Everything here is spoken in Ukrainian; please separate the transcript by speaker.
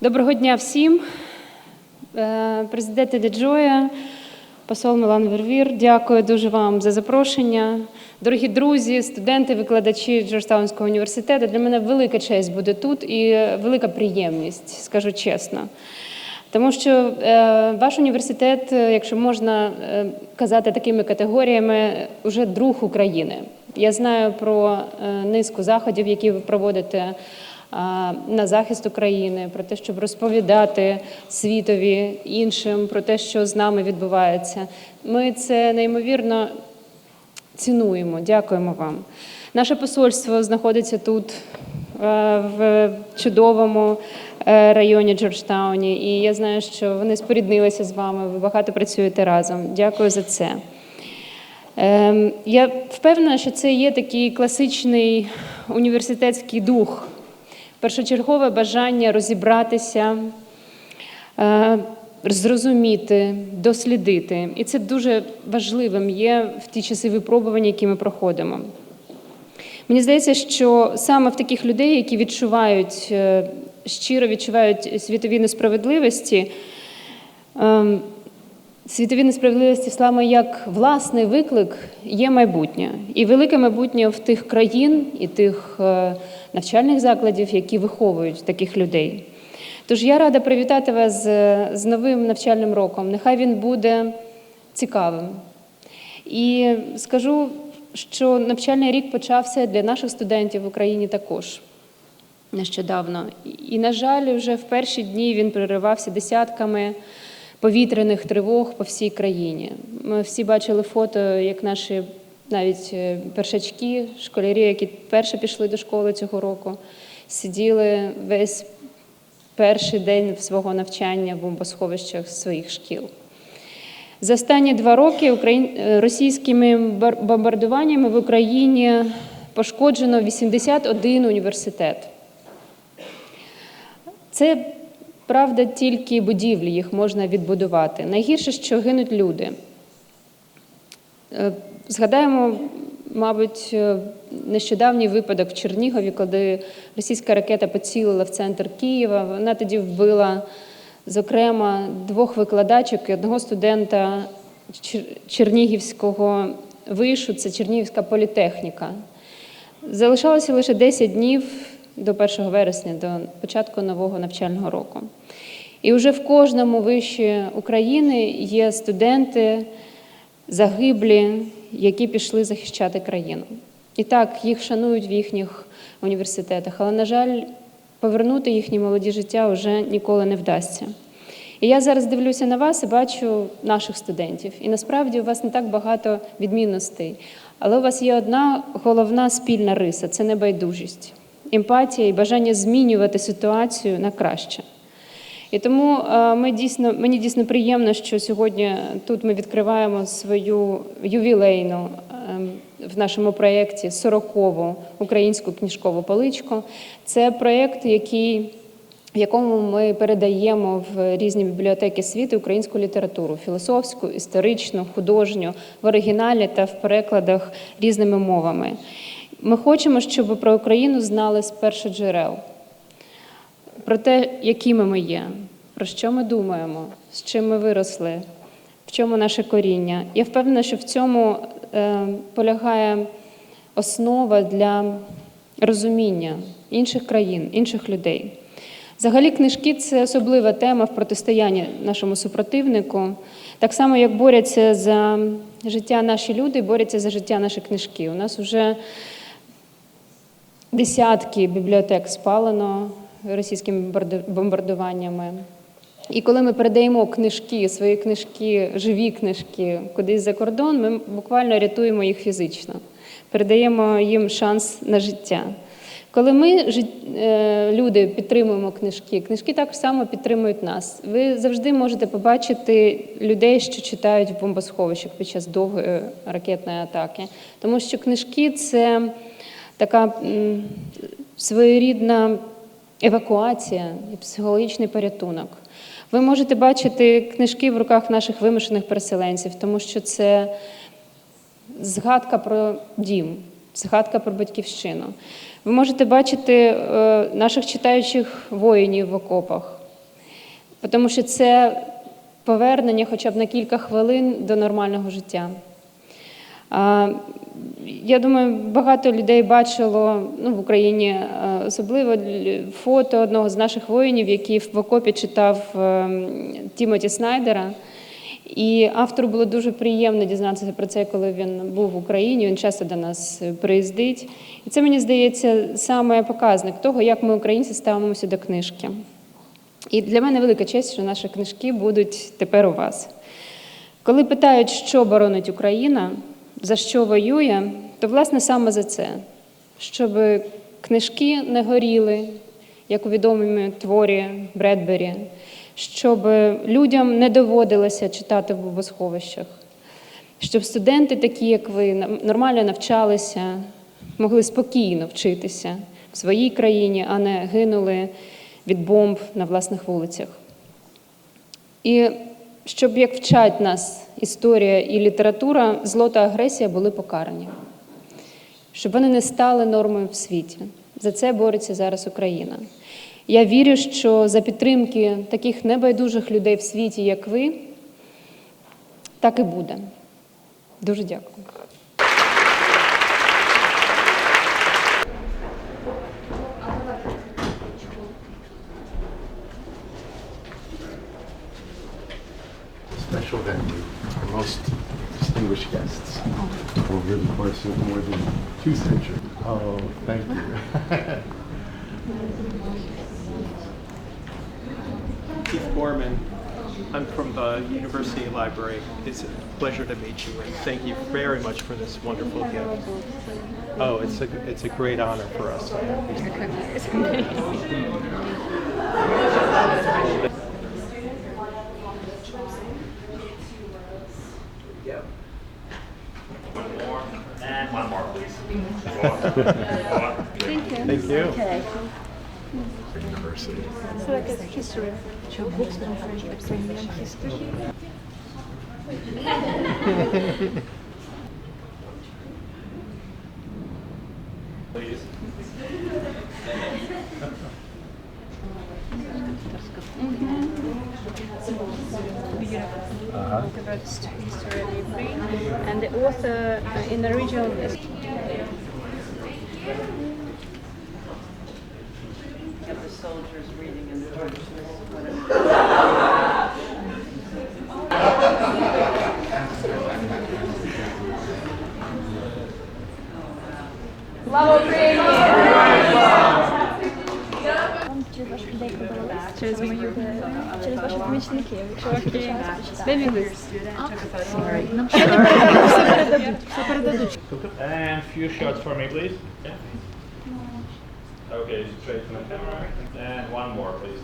Speaker 1: Доброго дня всім. Е, Президент Деджоя, посол Милан Вервір, дякую дуже вам за запрошення. Дорогі друзі, студенти, викладачі Джорджтаунського університету. Для мене велика честь бути тут і велика приємність, скажу чесно. Тому що е, ваш університет, якщо можна е, казати такими категоріями, вже друг України. Я знаю про низку заходів, які ви проводите на захист України, про те, щоб розповідати світові іншим про те, що з нами відбувається. Ми це неймовірно цінуємо. Дякуємо вам. Наше посольство знаходиться тут, е, в чудовому е, районі Джорджтауні, і я знаю, що вони споріднилися з вами. Ви багато працюєте разом. Дякую за це. Ем, Я впевнена, що це є такий класичний університетський дух, першочергове бажання розібратися, е, зрозуміти, дослідити. І це дуже важливим є в ті часи випробування, які ми проходимо. Мені здається, що саме в таких людей, які відчувають, е, щиро відчувають світові несправедливості, ем, світові несправедливості саме як власний виклик є майбутнє. І велике майбутнє в тих країн і тих е, навчальних закладів, які виховують таких людей. Тож я рада привітати вас з, новим навчальним роком. Нехай він буде цікавим. І скажу, що навчальний рік почався для наших студентів в Україні також нещодавно. І, на жаль, вже в перші дні він переривався десятками повітряних тривог по всій країні. Ми всі бачили фото, як наші навіть е, першачки, школярі, які перше пішли до школи цього року, сиділи весь перший день свого навчання в бомбосховищах своїх шкіл. За останні два роки е, російськими бомбардуваннями в Україні пошкоджено 81 університет. Це правда тільки будівлі, їх можна відбудувати. Найгірше, що гинуть люди. Е, Згадаємо, мабуть, е, нещодавній випадок в Чернігові, коли російська ракета поцілила в центр Києва. Вона тоді вбила, зокрема, двох викладачок і одного студента Чернігівського вишу, це Чернігівська політехніка. Залишалося лише 10 днів до 1 вересня, до початку нового навчального року. І вже в кожному виші України є студенти, загиблі, які пішли захищати країну. І так, їх шанують в їхніх університетах, але, на жаль, повернути їхні молоді життя вже ніколи не вдасться. І я зараз дивлюся на вас і бачу наших студентів. І насправді у вас не так багато відмінностей, але у вас є одна головна спільна риса це небайдужість, емпатія і бажання змінювати ситуацію на краще. І тому е, ми дійсно, мені дійсно приємно, що сьогодні тут ми відкриваємо свою ювілейну ем, в нашому проєкті 40-ву українську книжкову поличку. Це проєкт, який, в якому ми передаємо в різні бібліотеки світу українську літературу філософську, історичну, художню, в оригіналі та в перекладах різними мовами. Ми хочемо, щоб про Україну знали з перших джерел про те, якими ми є, про що ми думаємо, з чим ми виросли, в чому наше коріння. Я впевнена, що в цьому е, полягає основа для розуміння інших країн, інших людей. Взагалі, книжки це особлива тема в протистоянні нашому супротивнику. Так само, як борються за життя наші люди, борються за життя наші книжки. У нас вже Десятки бібліотек спалено російськими бомбарду- бомбардуваннями. І коли ми передаємо книжки, свої книжки, живі книжки кудись за кордон, ми буквально рятуємо їх фізично, передаємо їм шанс на життя. Коли ми, е, люди, підтримуємо книжки, книжки так само підтримують нас. Ви завжди можете побачити людей, що читають в бомбосховищах під час довгої ракетної атаки. Тому що книжки це така своєрідна евакуація і психологічний порятунок. Ви можете бачити книжки в руках наших вимушених переселенців, тому що це згадка про дім, згадка про батьківщину. Ви можете бачити е, наших читаючих воїнів в окопах, тому що це повернення хоча б на кілька хвилин до нормального життя. Я думаю, багато людей бачило ну, в Україні е, особливо фото одного з наших воїнів, який в окопі читав е, Тімоті Снайдера. І автору було дуже приємно дізнатися про це, коли він був в Україні. Він часто до нас е, приїздить. І це мені здається саме показник того, як ми, українці, ставимося до книжки. І для мене велика честь, що наші книжки будуть тепер у вас. Коли питають, що боронить Україна, за що воює, то власне саме за це, щоб книжки не горіли, як у відомому творі Бредбері, щоб людям не доводилося читати в бомбосховищах, щоб студенти, такі як ви, нормально навчалися, могли спокійно вчитися в своїй країні, а не гинули від бомб на власних вулицях. І щоб як вчать нас історія і література, зло та агресія були покарані, щоб вони не стали нормою в світі. За це бореться зараз Україна. Я вірю, що за підтримки таких небайдужих людей в світі, як ви, так і буде. Дуже дякую.
Speaker 2: Course of more than two centuries. Oh, thank you.
Speaker 3: Keith Gorman. I'm from the University Library. It's a pleasure to meet you, and thank you very much for this wonderful gift. Oh, it's a it's a great honor for us.
Speaker 4: And one more, please.
Speaker 3: Thank you.
Speaker 2: Thank University.
Speaker 5: It's like a history. Two books from French, Ukrainian history.
Speaker 4: Please.
Speaker 5: About history of Ukraine. And the author uh, in the original
Speaker 6: of the soldiers reading in the
Speaker 4: And few shots for me, please. Okay, straight to the camera. And one more, please.